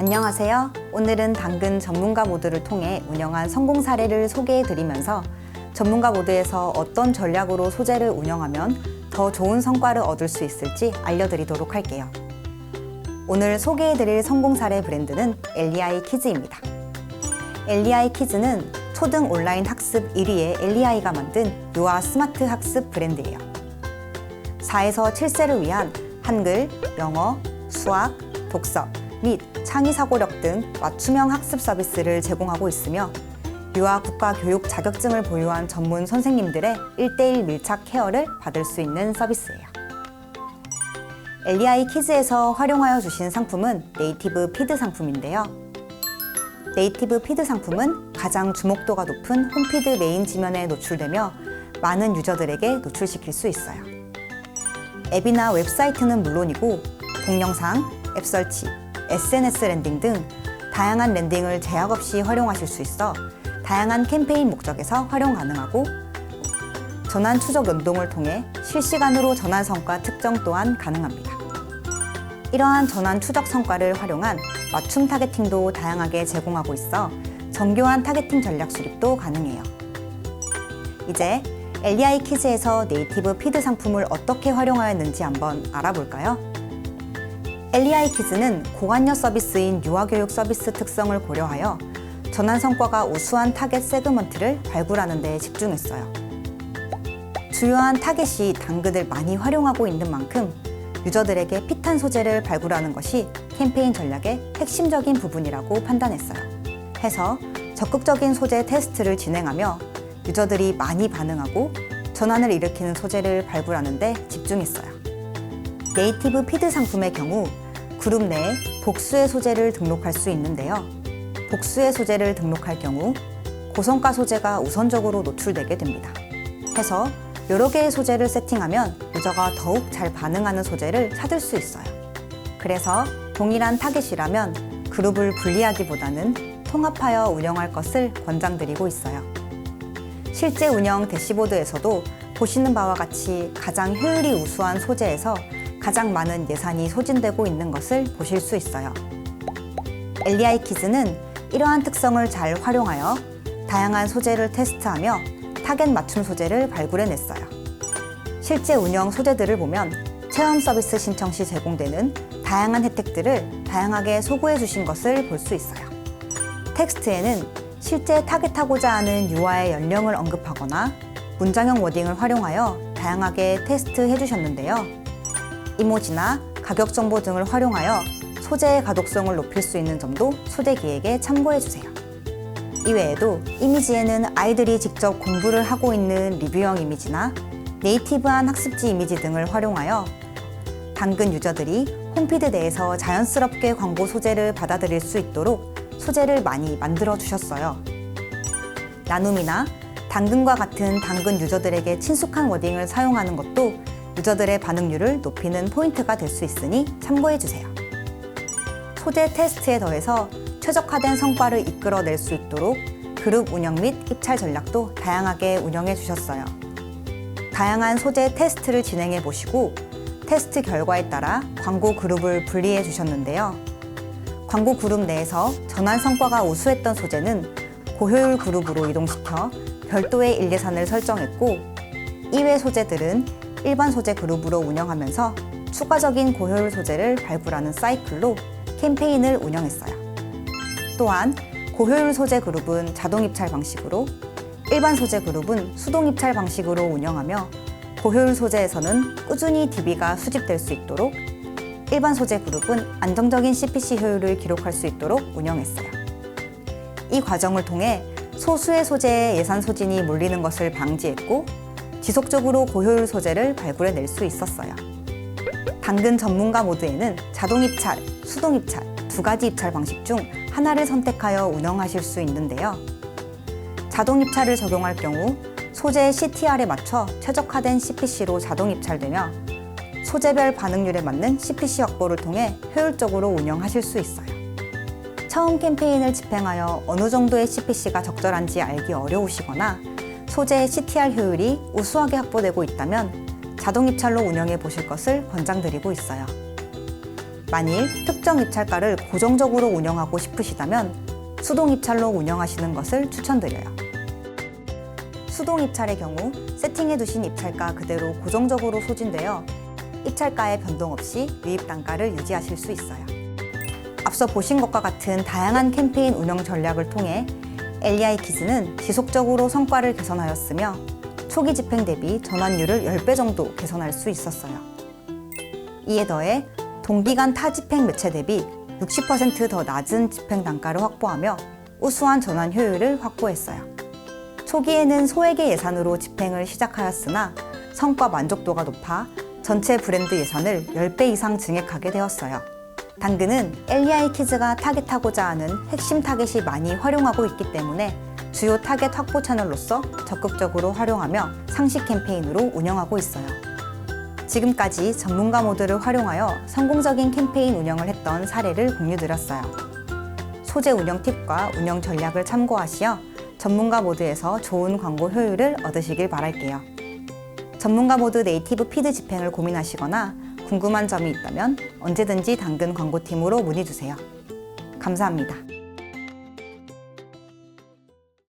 안녕하세요. 오늘은 당근 전문가 모드를 통해 운영한 성공 사례를 소개해 드리면서 전문가 모드에서 어떤 전략으로 소재를 운영하면 더 좋은 성과를 얻을 수 있을지 알려드리도록 할게요. 오늘 소개해 드릴 성공 사례 브랜드는 엘리아이 키즈입니다. 엘리아이 키즈는 초등 온라인 학습 1위의 엘리아이가 만든 유아 스마트 학습 브랜드예요. 4에서 7세를 위한 한글, 영어, 수학, 독서 및 창의 사고력 등 맞춤형 학습 서비스를 제공하고 있으며 유아 국가 교육 자격증을 보유한 전문 선생님들의 1대1 밀착 케어를 받을 수 있는 서비스예요. 엘리아이 키즈에서 활용하여 주신 상품은 네이티브 피드 상품인데요. 네이티브 피드 상품은 가장 주목도가 높은 홈피드 메인 지면에 노출되며 많은 유저들에게 노출시킬 수 있어요. 앱이나 웹사이트는 물론이고 동영상, 앱 설치, SNS 랜딩 등 다양한 랜딩을 제약 없이 활용하실 수 있어 다양한 캠페인 목적에서 활용 가능하고 전환 추적 연동을 통해 실시간으로 전환 성과 특정 또한 가능합니다. 이러한 전환 추적 성과를 활용한 맞춤 타겟팅도 다양하게 제공하고 있어 정교한 타겟팅 전략 수립도 가능해요. 이제 LEI 키즈에서 네이티브 피드 상품을 어떻게 활용하였는지 한번 알아볼까요? LEI 키즈는 고관여 서비스인 유아교육 서비스 특성을 고려하여 전환 성과가 우수한 타겟 세그먼트를 발굴하는 데 집중했어요. 주요한 타겟이 당근을 많이 활용하고 있는 만큼 유저들에게 핏한 소재를 발굴하는 것이 캠페인 전략의 핵심적인 부분이라고 판단했어요. 해서 적극적인 소재 테스트를 진행하며 유저들이 많이 반응하고 전환을 일으키는 소재를 발굴하는 데 집중했어요. 네이티브 피드 상품의 경우 그룹 내에 복수의 소재를 등록할 수 있는데요. 복수의 소재를 등록할 경우 고성가 소재가 우선적으로 노출되게 됩니다. 해서 여러 개의 소재를 세팅하면 유저가 더욱 잘 반응하는 소재를 찾을 수 있어요. 그래서 동일한 타겟이라면 그룹을 분리하기보다는 통합하여 운영할 것을 권장드리고 있어요. 실제 운영 대시보드에서도 보시는 바와 같이 가장 효율이 우수한 소재에서 가장 많은 예산이 소진되고 있는 것을 보실 수 있어요. LEI 키즈는 이러한 특성을 잘 활용하여 다양한 소재를 테스트하며 타겟 맞춤 소재를 발굴해냈어요. 실제 운영 소재들을 보면 체험 서비스 신청 시 제공되는 다양한 혜택들을 다양하게 소구해 주신 것을 볼 수 있어요. 텍스트에는 실제 타겟하고자 하는 유아의 연령을 언급하거나 문장형 워딩을 활용하여 다양하게 테스트해 주셨는데요. 이모지나 가격 정보 등을 활용하여 소재의 가독성을 높일 수 있는 점도 소재 기획에 참고해 주세요. 이외에도 이미지에는 아이들이 직접 공부를 하고 있는 리뷰형 이미지나 네이티브한 학습지 이미지 등을 활용하여 당근 유저들이 홈피드 내에서 자연스럽게 광고 소재를 받아들일 수 있도록 소재를 많이 만들어 주셨어요. 나눔이나 당근과 같은 당근 유저들에게 친숙한 워딩을 사용하는 것도 유저들의 반응률을 높이는 포인트가 될 수 있으니 참고해 주세요. 소재 테스트에 더해서 최적화된 성과를 이끌어낼 수 있도록 그룹 운영 및 입찰 전략도 다양하게 운영해 주셨어요. 다양한 소재 테스트를 진행해 보시고 테스트 결과에 따라 광고 그룹을 분리해 주셨는데요. 광고 그룹 내에서 전환 성과가 우수했던 소재는 고효율 그룹으로 이동시켜 별도의 일예산을 설정했고 이외 소재들은 일반 소재 그룹으로 운영하면서 추가적인 고효율 소재를 발굴하는 사이클로 캠페인을 운영했어요. 또한 고효율 소재 그룹은 자동 입찰 방식으로 일반 소재 그룹은 수동 입찰 방식으로 운영하며 고효율 소재에서는 꾸준히 DB가 수집될 수 있도록 일반 소재 그룹은 안정적인 CPC 효율을 기록할 수 있도록 운영했어요. 이 과정을 통해 소수의 소재에 예산 소진이 몰리는 것을 방지했고 지속적으로 고효율 소재를 발굴해낼 수 있었어요. 당근 전문가 모드에는 자동 입찰, 수동 입찰 두 가지 입찰 방식 중 하나를 선택하여 운영하실 수 있는데요. 자동 입찰을 적용할 경우 소재의 CTR에 맞춰 최적화된 CPC로 자동 입찰되며 소재별 반응률에 맞는 CPC 확보를 통해 효율적으로 운영하실 수 있어요. 처음 캠페인을 집행하여 어느 정도의 CPC가 적절한지 알기 어려우시거나 소재의 CTR 효율이 우수하게 확보되고 있다면 자동 입찰로 운영해 보실 것을 권장드리고 있어요. 만일 특정 입찰가를 고정적으로 운영하고 싶으시다면 수동 입찰로 운영하시는 것을 추천드려요. 수동 입찰의 경우 세팅해 두신 입찰가 그대로 고정적으로 소진되어 입찰가의 변동 없이 유입 단가를 유지하실 수 있어요. 앞서 보신 것과 같은 다양한 캠페인 운영 전략을 통해 LEI 키즈는 지속적으로 성과를 개선하였으며 초기 집행 대비 전환율을 10배 정도 개선할 수 있었어요. 이에 더해 동기간 타 집행 매체 대비 60%더 낮은 집행 단가를 확보하며 우수한 전환 효율을 확보했어요. 초기에는 소액의 예산으로 집행을 시작하였으나 성과 만족도가 높아 전체 브랜드 예산을 10배 이상 증액하게 되었어요. 당근은 LEI 키즈가 타겟하고자 하는 핵심 타겟이 많이 활용하고 있기 때문에 주요 타겟 확보 채널로서 적극적으로 활용하며 상시 캠페인으로 운영하고 있어요. 지금까지 전문가 모드를 활용하여 성공적인 캠페인 운영을 했던 사례를 공유드렸어요. 소재 운영 팁과 운영 전략을 참고하시어 전문가 모드에서 좋은 광고 효율을 얻으시길 바랄게요. 전문가 모드 네이티브 피드 집행을 고민하시거나 궁금한 점이 있다면 언제든지 당근 광고팀으로 문의 주세요. 감사합니다.